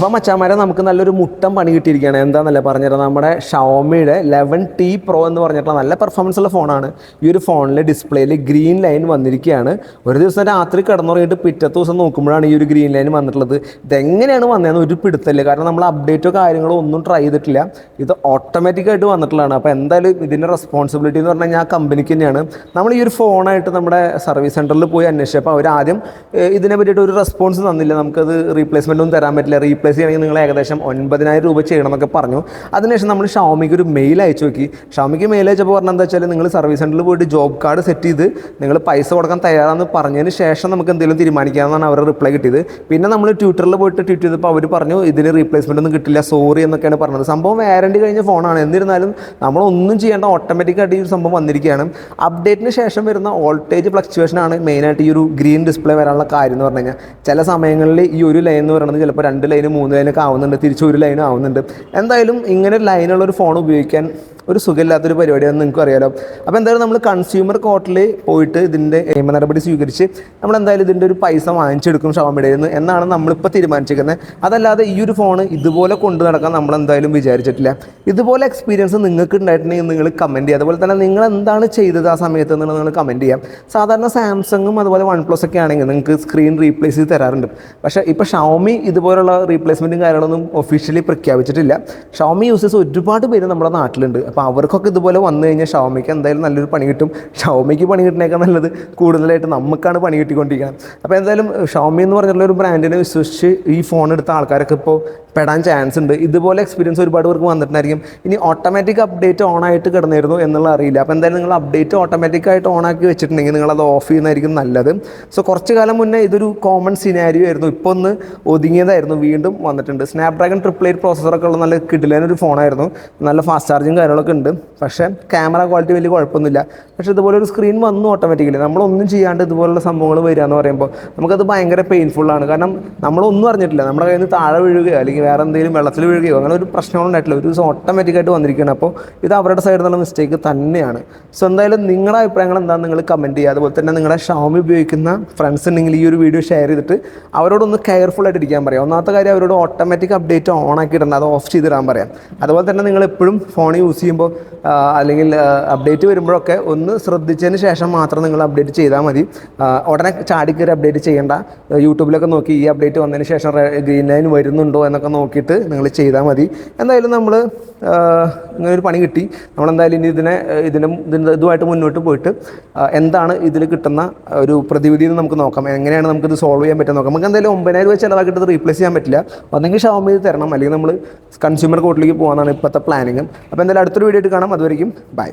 അപ്പോൾ മച്ചാമാരെ നമുക്ക് നല്ലൊരു മുട്ടം പണി കിട്ടിയിരിക്കുകയാണ്. എന്താണെന്നല്ല പറഞ്ഞുതരാം നമ്മുടെ ഷവോമിയുടെ ലെവൻ ടി പ്രോ എന്ന് പറഞ്ഞിട്ടുള്ള നല്ല പെർഫോമൻസ് ഉള്ള ഫോണാണ് ഈ ഒരു ഫോണിലെ ഡിസ്പ്ലേയിൽ ഗ്രീൻ ലൈൻ വന്നിരിക്കുകയാണ്. ഒരു ദിവസം രാത്രി കിടന്നുറങ്ങിയിട്ട് പിറ്റത്തെ ദിവസം നോക്കുമ്പോഴാണ് ഈ ഒരു ഗ്രീൻ ലൈൻ വന്നിട്ടുള്ളത്. ഇതെങ്ങനെയാണ് വന്നതെന്ന് ഒരു പിടുത്തമില്ല. കാരണം നമ്മൾ അപ്ഡേറ്റോ കാര്യങ്ങളോ ഒന്നും ട്രൈ ചെയ്തിട്ടില്ല. ഇത് ഓട്ടോമാറ്റിക്കായിട്ട് വന്നിട്ടുള്ളതാണ്. അപ്പോൾ എന്തായാലും ഇതിന്റെ റെസ്പോൺസിബിലിറ്റി എന്ന് പറഞ്ഞാൽ കഴിഞ്ഞാൽ ആ കമ്പനിക്ക് തന്നെയാണ്. നമ്മൾ ഈ ഒരു ഫോണായിട്ട് നമ്മുടെ സർവീസ് സെന്ററിൽ പോയി അന്വേഷിച്ചപ്പോൾ അവർ ആദ്യം ഇതിനെ പറ്റിയിട്ട് ഒരു റെസ്പോൺസ് തന്നില്ല. നമുക്കത് റീപ്ലേസ്മെന്റ് ഒന്നും തരാൻ പറ്റില്ല. റീപ്ലേസ് ചെയ്യണമെങ്കിൽ നിങ്ങൾ ഏകദേശം ഒൻപതിനായിരം രൂപ ചെയ്യണം എന്നൊക്കെ പറഞ്ഞു. അതിനുശേഷം നമ്മൾ ഷാമിക്ക് ഒരു മെയിൽ അയച്ചു നോക്കി. ഷാമിക്ക് മെയിൽ അയച്ചപ്പോൾ പറഞ്ഞാൽ എന്താ വെച്ചാൽ നിങ്ങൾ സർവീസ് സെന്ററിൽ പോയിട്ട് ജോബ് കാർഡ് സെറ്റ് ചെയ്ത് നിങ്ങൾ പൈസ കൊടുക്കാൻ തയ്യാറാണെന്ന് പറഞ്ഞതിന് ശേഷം നമുക്ക് എന്തെങ്കിലും തീരുമാനിക്കാമെന്നാണ് അവരുടെ റിപ്ലൈ കിട്ടിയത്. പിന്നെ നമ്മൾ ട്വിറ്ററിൽ പോയിട്ട് ട്വീറ്റ് ചെയ്തപ്പോൾ അവർ പറഞ്ഞു ഇതിന് റീപ്ലേസ്മെന്റ് ഒന്നും കിട്ടില്ല സോറി എന്നൊക്കെയാണ് പറഞ്ഞത്. സംഭവം വാറണ്ടി കഴിഞ്ഞ ഫോണാണ് എന്നിരുന്നാലും നമ്മളൊന്നും ചെയ്യേണ്ട ഓട്ടോമാറ്റിക്കായിട്ട് ഈ ഒരു സംഭവം വന്നിരിക്കുകയാണ്. അപ്ഡേറ്റിന് ശേഷം വരുന്ന വോൾട്ടേജ് ഫ്ലക്ച്വേഷനാണ് മെയിനായിട്ട് ഈ ഒരു ഗ്രീൻ ഡിസ്പ്ലേ വരാനുള്ള കാര്യം എന്ന് പറഞ്ഞു കഴിഞ്ഞാൽ. ചില സമയങ്ങളിൽ ഈ ഒരു ലൈൻ എന്ന് പറയുന്നത് ചിലപ്പോൾ രണ്ട് ലൈന് മൂന്ന് ലൈനൊക്കെ ആവുന്നുണ്ട് തിരിച്ച് ഒരു ലൈനും ആവുന്നുണ്ട്. എന്തായാലും ഇങ്ങനെ ലൈനുള്ള ഒരു ഫോൺ ഉപയോഗിക്കാൻ ഒരു സുഖമില്ലാത്തൊരു പരിപാടിയാണെന്ന് നിങ്ങൾക്ക് അറിയാലോ. അപ്പോൾ എന്തായാലും നമ്മൾ കൺസ്യൂമർ കോർട്ടിൽ പോയിട്ട് ഇതിന്റെ നിയമ നടപടി സ്വീകരിച്ച് നമ്മൾ എന്തായാലും ഇതിന്റെ ഒരു പൈസ വാങ്ങിച്ചെടുക്കും ഷവമിടയിൽ നിന്ന് എന്നാണ് നമ്മളിപ്പോൾ തീരുമാനിച്ചിരിക്കുന്നത് അതല്ലാതെ ഈ ഒരു ഫോൺ ഇതുപോലെ കൊണ്ടു നടക്കാൻ നമ്മൾ എന്തായാലും വിചാരിച്ചിട്ടില്ല. ഇതുപോലെ എക്സ്പീരിയൻസ് നിങ്ങൾക്ക് ഉണ്ടായിട്ടുണ്ടെങ്കിൽ നിങ്ങൾ കമന്റ് ചെയ്യുക. അതുപോലെ തന്നെ നിങ്ങൾ എന്താണ് ചെയ്തത് ആ സമയത്ത് എന്നുള്ളത് നിങ്ങൾ കമന്റ് ചെയ്യാം സാധാരണ സാംസങ്ങും അതുപോലെ വൺ പ്ലസ് ഒക്കെ ആണെങ്കിൽ നിങ്ങൾക്ക് സ്ക്രീൻ റീപ്ലേസ് ചെയ്ത് തരാറുണ്ട്. പക്ഷേ ഇപ്പോൾ ഷവമി ഇതുപോലുള്ള റീപ്ലേസ്മെന്റും കാര്യങ്ങളൊന്നും ഒഫീഷ്യലി പ്രഖ്യാപിച്ചിട്ടില്ല. ഷവമി യൂസേഴ്സ് ഒരുപാട് പേര് നമ്മുടെ നാട്ടിലുണ്ട്. അപ്പോൾ അവർക്കൊക്കെ ഇതുപോലെ വന്നു കഴിഞ്ഞാൽ ഷവമിക്ക് എന്തായാലും നല്ലൊരു പണി കിട്ടും. ഷവമിക്ക് പണി കിട്ടുന്നേക്കാൾ നല്ലത് കൂടുതലായിട്ട് നമുക്കാണ് പണി കിട്ടിക്കൊണ്ടിരിക്കുന്നത്. അപ്പോൾ എന്തായാലും ഷവമി എന്ന് പറഞ്ഞിട്ടുള്ള ഒരു ബ്രാൻഡിനെ വിശ്വസിച്ച് ഈ ഫോൺ എടുത്ത ആൾക്കാരൊക്കെ ഇപ്പോൾ പെടാൻ ചാൻസ് ഉണ്ട്. ഇതുപോലെ എക്സ്പീരിയൻസ് ഒരുപാട് പേർക്ക് വന്നിട്ടുണ്ടായിരിക്കും. ഇനി ഓട്ടോമാറ്റിക് അപ്ഡേറ്റ് ഓൺ ആയിട്ട് കിടന്നിരുന്നു എന്നുള്ള അറിയില്ല. അപ്പോൾ എന്തായാലും നിങ്ങൾ അപ്ഡേറ്റ് ഓട്ടോമാറ്റിക് ആയിട്ട് ഓൺ ആക്കി വെച്ചിട്ടുണ്ടെങ്കിൽ നിങ്ങൾ അത് ഓഫ് ചെയ്യുന്നതായിരിക്കും നല്ലത്. സോ കുറച്ച് കാലം മുന്നേ ഇതൊരു കോമൺ സിനാരിയോ ആയിരുന്നു. ഇപ്പോൾ ഒന്ന് ഒതുങ്ങിയതായിരുന്നു. വീണ്ടും വന്നിട്ടുണ്ട്. സ്നാപ്ഡ്രാഗൺ ട്രിപ്പിൾ എയ്റ്റ് പ്രോസസ്സറൊക്കെ ഉള്ള നല്ല കിടിലനൊരു ഫോണായിരുന്നു നല്ല ഫാസ്റ്റ് ചാർജിങ് കാര്യങ്ങളൊക്കെ ഉണ്ട്. പക്ഷേ ക്യാമറ ക്വാളിറ്റി വലിയ കുഴപ്പമൊന്നുമില്ല. പക്ഷേ ഇതുപോലെ ഒരു സ്ക്രീൻ വന്നു ഓട്ടോമാറ്റിക്കലി നമ്മളൊന്നും ചെയ്യാണ്ട് ഇതുപോലുള്ള സംഭവങ്ങൾ വരിക എന്ന് പറയുമ്പോൾ നമുക്കത് ഭയങ്കര പെയിൻഫുള്ളാണ് കാരണം നമ്മളൊന്നും അറിഞ്ഞിട്ടില്ല. നമ്മുടെ കയ്യിൽ നിന്ന് താഴെ വീഴുകയോ അല്ലെങ്കിൽ വേറെ എന്തെങ്കിലും വെള്ളത്തിൽ വീഴുകയോ അങ്ങനെ ഒരു പ്രശ്നങ്ങളും ഉണ്ടായിട്ടില്ല. ഒരു ദിവസം ഓട്ടോമാറ്റിക്കായിട്ട് വന്നിരിക്കുകയാണ്. അപ്പോൾ ഇത് അവരുടെ സൈഡിൽ നിന്നുള്ള മിസ്റ്റേക്ക് തന്നെയാണ്. സോ എന്തായാലും നിങ്ങളുടെ അഭിപ്രായങ്ങൾ എന്താണെന്ന് നിങ്ങൾ കമന്റ് ചെയ്യുക. അതുപോലെ തന്നെ നിങ്ങളുടെ ഷാമി ഉപയോഗിക്കുന്ന ഫ്രണ്ട്സ് ഉണ്ടെങ്കിൽ ഈ ഒരു വീഡിയോ ഷെയർ ചെയ്തിട്ട് അവരോടൊന്ന് കെയർഫുൾ ആയിട്ട് ഇരിക്കാൻ പറയാം. ഒന്നാമത്തെ കാര്യം അവരോട് ഓട്ടോമാറ്റിക് അപ്ഡേറ്റ് ഓൺ ആക്കി ഇടണം. അത് ഓഫ് ചെയ്തിടാൻ പറയാം. അതുപോലെ തന്നെ നിങ്ങൾ എപ്പോഴും ഫോൺ യൂസ് ചെയ്യുമ്പോൾ അല്ലെങ്കിൽ അപ്ഡേറ്റ് വരുമ്പോഴൊക്കെ ഒന്ന് ശ്രദ്ധിച്ചതിന് ശേഷം മാത്രം നിങ്ങൾ അപ്ഡേറ്റ് ചെയ്താൽ മതി. ഉടനെ ചാടിക്കയറി അപ്ഡേറ്റ് ചെയ്യേണ്ട. യൂട്യൂബിലൊക്കെ നോക്കി ഈ അപ്ഡേറ്റ് വന്നതിന് ശേഷം ഗ്രീൻ ലൈൻ വരുന്നുണ്ടോ എന്നൊക്കെ നോക്കിയിട്ട് നിങ്ങൾ ചെയ്താൽ മതി. എന്തായാലും നമ്മൾ ഇങ്ങനെ ഒരു പണി കിട്ടി. നമ്മളെന്തായാലും ഇനി ഇതിനെ ഇതിനെ ഇതുമായിട്ട് മുന്നോട്ട് പോയിട്ട് എന്താണ് ഇതിൽ കിട്ടുന്ന ഒരു പ്രതിവിധി എന്ന് നമുക്ക് നോക്കാം. എങ്ങനെയാണ് നമുക്കിത് സോൾവ് ചെയ്യാൻ പറ്റുക നോക്കാം. നമുക്ക് എന്തായാലും ഒമ്പതിനായിരം രൂപ ചിലവാക്കിയിട്ട് റീപ്ലേസ് ചെയ്യാൻ പറ്റില്ല. ഒന്നെങ്കിൽ ഷവമി തരണം. അല്ലെങ്കിൽ നമ്മൾ കൺസ്യൂമർ കോർട്ടിലേക്ക് പോകാനാണ് ഇപ്പോഴത്തെ പ്ലാനിങ് അപ്പോൾ എന്തായാലും അടുത്തൊരു വീഡിയോ ആയിട്ട് കാണാം. അതുവരെയും ബൈ